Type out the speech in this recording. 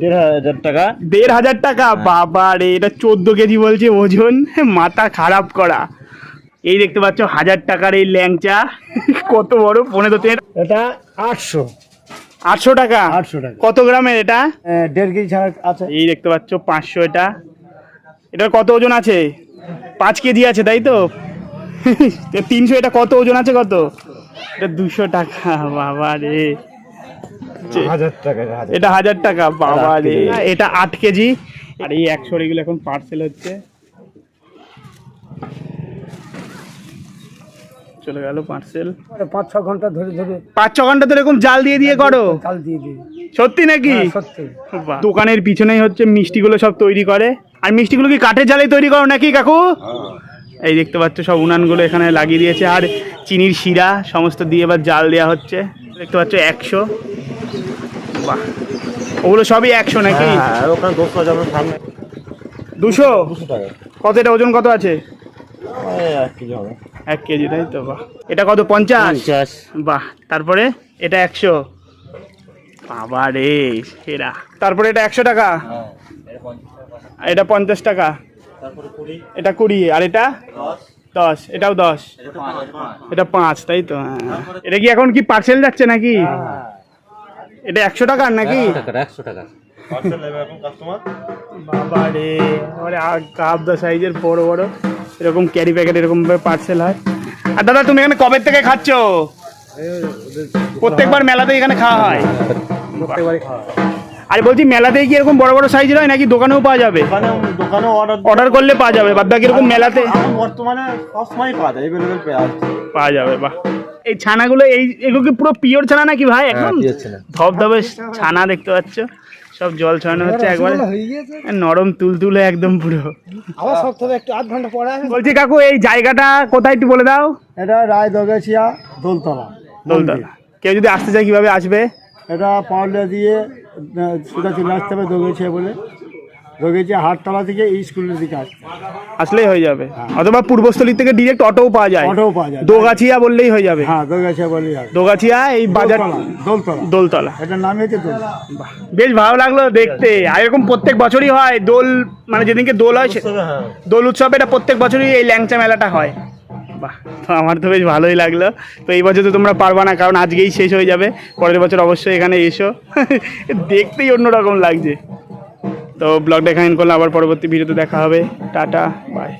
দেড় হাজার টাকা। দেড় হাজার টাকা? বাবা রে এটা চোদ্দ কেজি বলছে ওজন। মাথা খারাপ করা। এই দেখতে পাচ্ছ হাজার টাকার এই ল্যাংচা। কত বড়? পনেরো তের এটা আটশো। আটশো টাকা? আটশো টাকা। কত গ্রামের এটা? আহ, দেড় কেজি ছাড়া আছে। এই দেখতে পাচ্ছ পাঁচশো এটা। এটার কত ওজন আছে? পাঁচ কেজি আছে তাই তো? তিনশো এটা কত ওজন আছে কত? এটা দুশো টাকা বাবা রে হাজার টাকা এটা হাজার টাকা বাবা রে। এটা আট কেজি। আর এই একশো এগুলো এখন পার্সেল হচ্ছে। চলে গেল পার্সেল পাঁচ ছ ঘণ্টা ধরে ধরে। পাঁচ ছ ঘণ্টা তো এরকম জাল দিয়ে দিয়ে করো? চাল দিয়ে দিই সত্যি নাকি? হ্যাঁ, সত্যি। দোকানের পিছনেই হচ্ছে মিষ্টিগুলো সব তৈরি করে। আর মিষ্টিগুলো কি কাঠের জালে তৈরি করো নাকি কাকু? এই দেখতে পাচ্ছ সব উনানগুলো এখানে লাগিয়ে দিয়েছে। আর চিনির শিরা সমস্ত দিয়ে এবার জাল দেওয়া হচ্ছে। দেখতে পাচ্ছ একশো। বাহ। ওগুলো সবই একশো নাকি? হ্যাঁ, আর ওখানে সামনে। দুশো? দুশো টাকা। কত এটা ওজন কত আছে? এক কেজি হবে। এক কেজি তাই তো বাহ। এটা কত পঞ্চাশ? বাহ তারপরে এটা একশো? বাবা রে সেরা। তারপরে এটা একশো টাকা? আর এটা পঞ্চাশ টাকা। এটা কুড়ি। আর এটা? দশ। এটাও দশ। এটা পাঁচ। তাই তো হ্যাঁ। এটা কি এখন কি পার্সেল যাচ্ছে নাকি? এটা একশো টাকার নাকি? একশো টাকা বাবা রে সাইজের বড় বড়। এরকম ক্যারি প্যাকেট এরকম পার্সেল হয়। আর দাদা তুমি এখানে কবে থেকে খাচ্ছ? প্রত্যেকবার মেলাতে এখানে খাওয়া হয়। আর বলছি মেলাতেই কি এরকম বড় বড় সাইজের হয় নাকি দোকানেও পাওয়া যাবে? অর্ডার অর্ডার করলে পাওয়া যাবে। বাদ বাকি এরকম মেলাতে বর্তমানে সবসময় পাওয়া যায় যাবে বাহ। এই ছানাগুলো এই এগুলো কি পুরো পিওর ছানা নাকি ভাই একদম ধবধবে ছানা দেখতে পাচ্ছ। সব জল ছড়ানো হচ্ছে একবারে। হয়ে নরম তুলতুলে একদম পুরো। আবার সব থেকে একটু আধ ঘণ্টা পরে আসবে। বলছি কাকু এই জায়গাটা কোথায় একটু বলে দাও। এটা রায় দগাছিয়া দোলতলা। দোলতলা। কেউ যদি আসতে চায় কীভাবে আসবে? এটা পাউলিয়া দিয়ে সোজা চলে আসতে হবে দগেছিয়া বলে। দগেছিয়া হাটতলা থেকে এই স্কুলের দিকে আসতে আসলেই হয়ে যাবে। অথবা পূর্বস্থলী থেকে ডিরেক্ট অটোও পাওয়া যায়। অটোও পাওয়া যায়। দোগাছিয়া বললেই হয়ে যাবে। হ্যাঁ দগেছিয়া বলেই আসবে দোগাছিয়া এই বাজার দোলতলা দোলতলা। এটার নাম হচ্ছে দোলতলা। বেশ ভালো লাগল দেখতে। আর এরকম প্রত্যেক বছরই হয় দোল মানে যেদিনকে দোল হয় হ্যাঁ। দোল উৎসব এটা প্রত্যেক বছরই এই ল্যাংচা মেলাটা হয়। বাহ তো আমার তো বেশ ভালোই লাগল। তো এই বছর তো তোমরা পারবা না কারণ আজকেই শেষ হয়ে যাবে। পরের বছর অবশ্যই এখানে এসো। দেখতেই অন্যরকম লাগছে। তো ব্লগটা এখানে করলে আবার পরবর্তী ভিডিওতে দেখা হবে। Tata bye